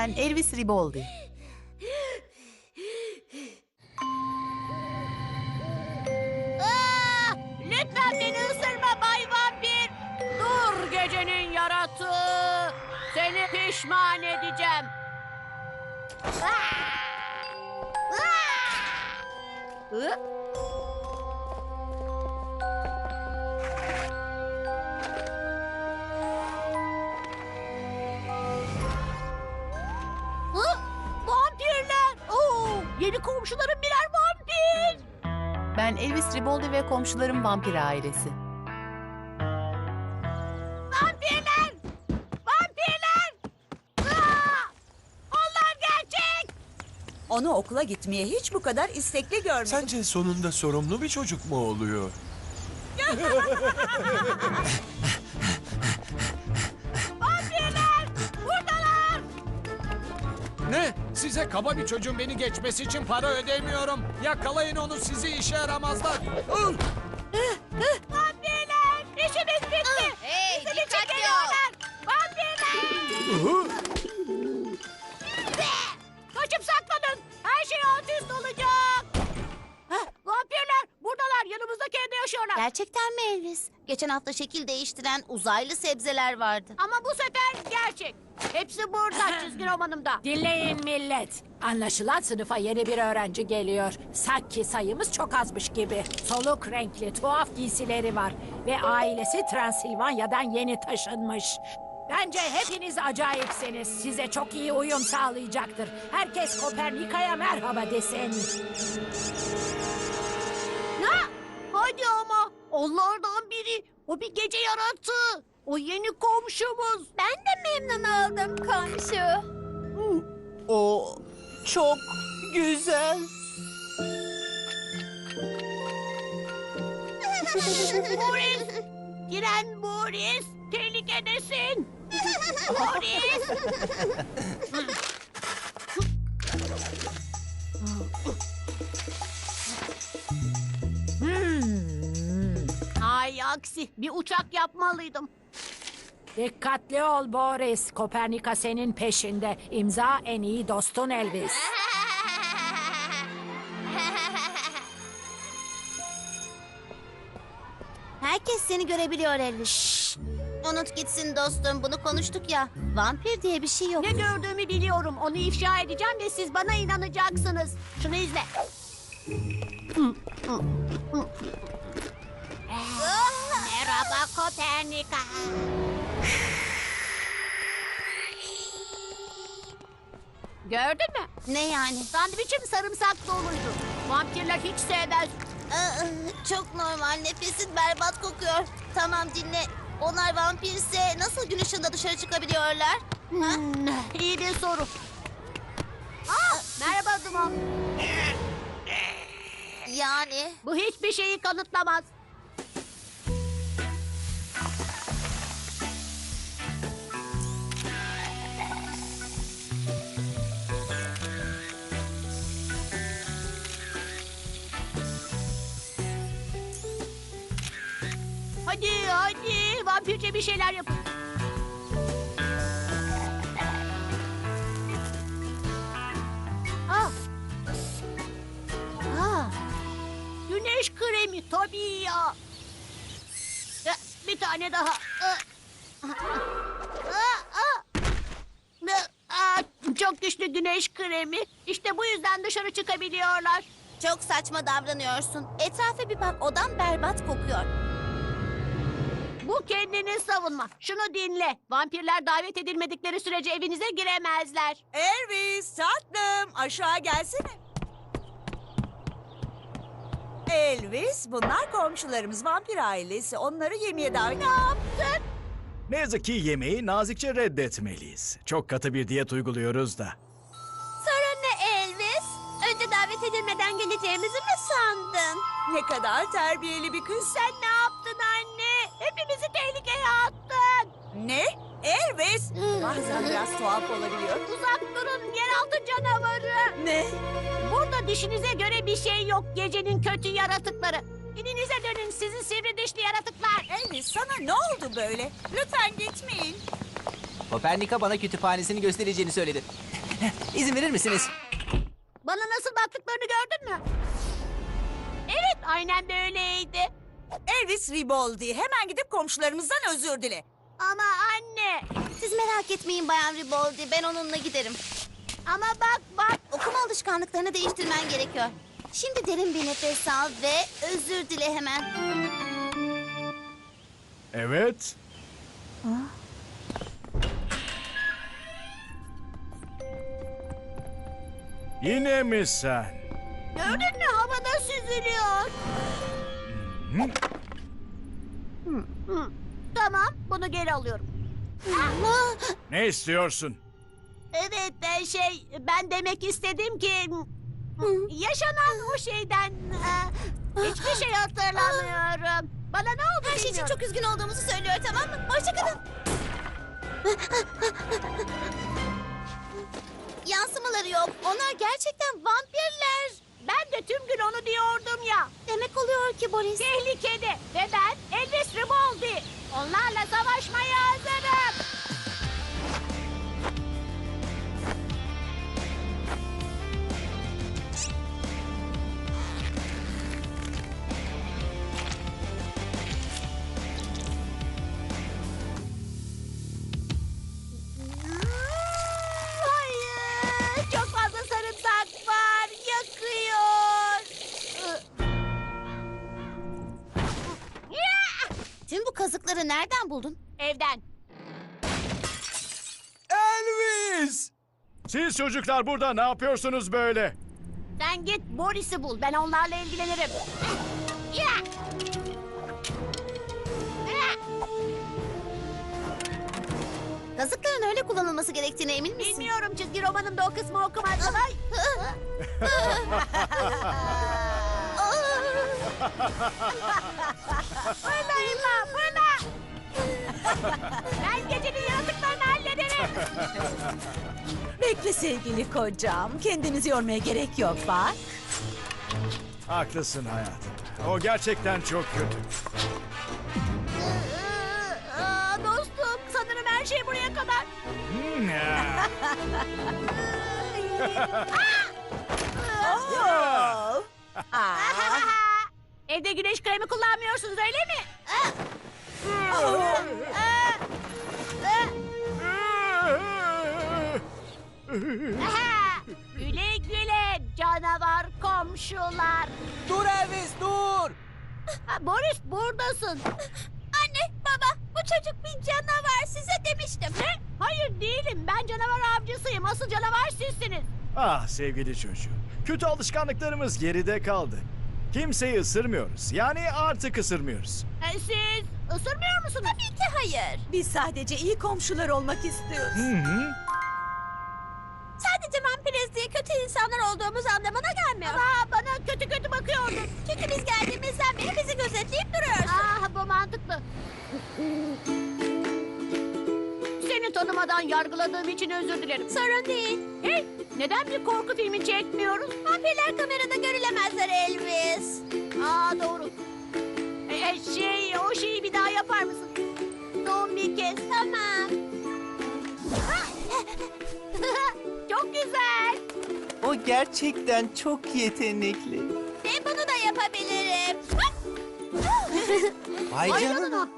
Ben Elvis Riboldi. Aa, lütfen beni ısırma Bay Vampir. Dur gecenin yaratığı. Seni pişman edeceğim. Aa! Aa! Hı? Komşularım birer vampir. Ben Elvis Riboldi ve komşularım vampir ailesi. Vampirler! Vampirler! Aa! Onlar gerçek! Onu okula gitmeye hiç bu kadar istekli görmedim. Sence sonunda sorumlu bir çocuk mu oluyor? Size kaba bir çocuğun beni geçmesi için para ödemiyorum. Yakalayın onu sizi işe yaramazlar. Ih! Vampirler! İşimiz bitti! Hey Bizim için dikkatli ol. Vampirler! Evde yaşıyorlar! Gerçekten mi Elvis? Geçen hafta şekil değiştiren uzaylı sebzeler vardı. Ama bu sefer gerçek. Hepsi burada çizgi romanımda. Dinleyin millet. Anlaşılan sınıfa yeni bir öğrenci geliyor. Sanki sayımız çok azmış gibi. Soluk renkli, tuhaf giysileri var. Ve ailesi Transilvanya'dan yeni taşınmış. Bence hepiniz acayipsiniz. Size çok iyi uyum sağlayacaktır. Herkes Kopernika'ya merhaba desin. Onlardan biri. O bir gece yaratığı. O yeni komşumuz. Ben de memnun oldum komşu. O çok güzel. Boris. Giren Boris. Tehlikedesin. Boris. aksi. Bir uçak yapmalıydım. Dikkatli ol Boris. Kopernika senin peşinde. İmza en iyi dostun Elvis. Herkes seni görebiliyor Elvis. Unut gitsin dostum bunu konuştuk ya. Vampir diye bir şey yok. Ne gördüğümü biliyorum. Onu ifşa edeceğim ve siz bana inanacaksınız. Şunu izle. Kopernika. Gördün mü? Ne yani? Sandviçim sarımsak doluydu. Vampirler hiç sevmez. Aa, çok normal nefesin berbat kokuyor. Tamam dinle. Onlar vampirse nasıl gün ışığında dışarı çıkabiliyorlar? Hmm, iyi bir soru. Aa, merhaba Duman. Yani Bu hiçbir şeyi kanıtlamaz. Vampirce bir şeyler yapın. Ah. Ah. Güneş kremi tabii ya. Ya, Bir tane daha. Ah. Ah, ah. Ah, Çok güçlü güneş kremi. İşte bu yüzden dışarı çıkabiliyorlar. çok saçma davranıyorsun. Etrafa bir bak odam berbat kokuyor. Bu kendini savunma. Şunu dinle. Vampirler davet edilmedikleri sürece evinize giremezler. Elvis tatlım aşağı gelsene. Elvis bunlar komşularımız vampir ailesi. Onları yemeğe davet Ne yaptın? Ne yazık ki yemeği nazikçe reddetmeliyiz. Çok katı bir diyet uyguluyoruz da. Sorun ne Elvis? Önce davet edilmeden geleceğimizi mi sandın? Ne kadar terbiyeli bir kız. Sen ne? Hepimizi tehlikeye attın. Ne? Elvis? Bazen biraz tuhaf olabiliyor. Uzak durun yeraltı canavarı. Ne? Burada dişinize göre bir şey yok gecenin kötü yaratıkları. İninize dönün sizi sivri dişli yaratıklar. Elvis sana ne oldu böyle? Lütfen gitmeyin. Kopernika bana kütüphanesini göstereceğini söyledi. İzin verir misiniz? Bana nasıl baktıklarını gördün mü? Evet, aynen böyleydi. Elvis Riboldi hemen gidip komşularımızdan özür dile. Ama anne, Siz merak etmeyin Bayan Riboldi. Ben onunla giderim. ama bak bak. Okuma alışkanlıklarını değiştirmen gerekiyor. Şimdi derin bir nefes al ve özür dile hemen. Evet. Yine mi sen? Gördün mü havada süzülüyor. Hı, hı. Tamam, bunu geri alıyorum. Ne istiyorsun? Evet, e, şey, ben demek istedim ki... Yaşanan o şeyden e, hiçbir şey hatırlamıyorum. Bana ne oldu Her şey için çok üzgün olduğumuzu söylüyor tamam mı? Hoşçakalın. Yansımaları yok. Onlar gerçekten vampirler. Ben de tüm gün onu diyordum ya. Demek oluyor ki Boris. Tehlikede ve ben Elvis Riboldi. Onlarla savaşmaya hazırım. Nereden buldun? Evden. Elvis! Siz çocuklar burada ne yapıyorsunuz böyle? Sen git Boris'i bul. Ben onlarla ilgilenirim. Kazıkların öyle kullanılması gerektiğine emin misin? Bilmiyorum çizgi romanımda o kısmı okumadım. Ay! Fırla İlma, fırla! Ben gecenin yaratıklarını hallederim. Bekle sevgili kocam. Kendinizi yormaya gerek yok bak. Haklısın hayatım. O gerçekten çok kötü. Aa, dostum sanırım her şey buraya kadar. Hmm, ya. Aa, Evde güneş kremi kullanmıyorsunuz öyle mi? Aha! güle güle canavar komşular. Dur Elvis dur. Ha, Boris buradasın. Anne baba bu çocuk bir canavar size demiştim. Ne? Hayır değilim ben canavar avcısıyım asıl canavar sizsiniz. Ah sevgili çocuğum. Kötü alışkanlıklarımız geride kaldı. Kimseyi ısırmıyoruz. Yani artık ısırmıyoruz. E, siz ısırmıyor musunuz? Tabii ki hayır. biz sadece iyi komşular olmak istiyoruz. Hı hı. Sadece vampiriz diye kötü insanlar olduğumuz anlamına gelmiyor. Aa, bana kötü kötü bakıyordun. Çünkü biz geldiğimizden beri bizi gözetleyip duruyorsun. Aa, bu mantıklı. Seni tanımadan yargıladığım için özür dilerim. Sorun değil. Hey, neden bir korku filmi çekmiyoruz? Vampirler kamerada görülemezler Elvis. Aa doğru. E, e, şey, o şeyi bir daha yapar mısın? Son bir kez. Tamam. Çok güzel. O gerçekten çok yetenekli. Ben bunu da yapabilirim. Vay Ay canına. canına.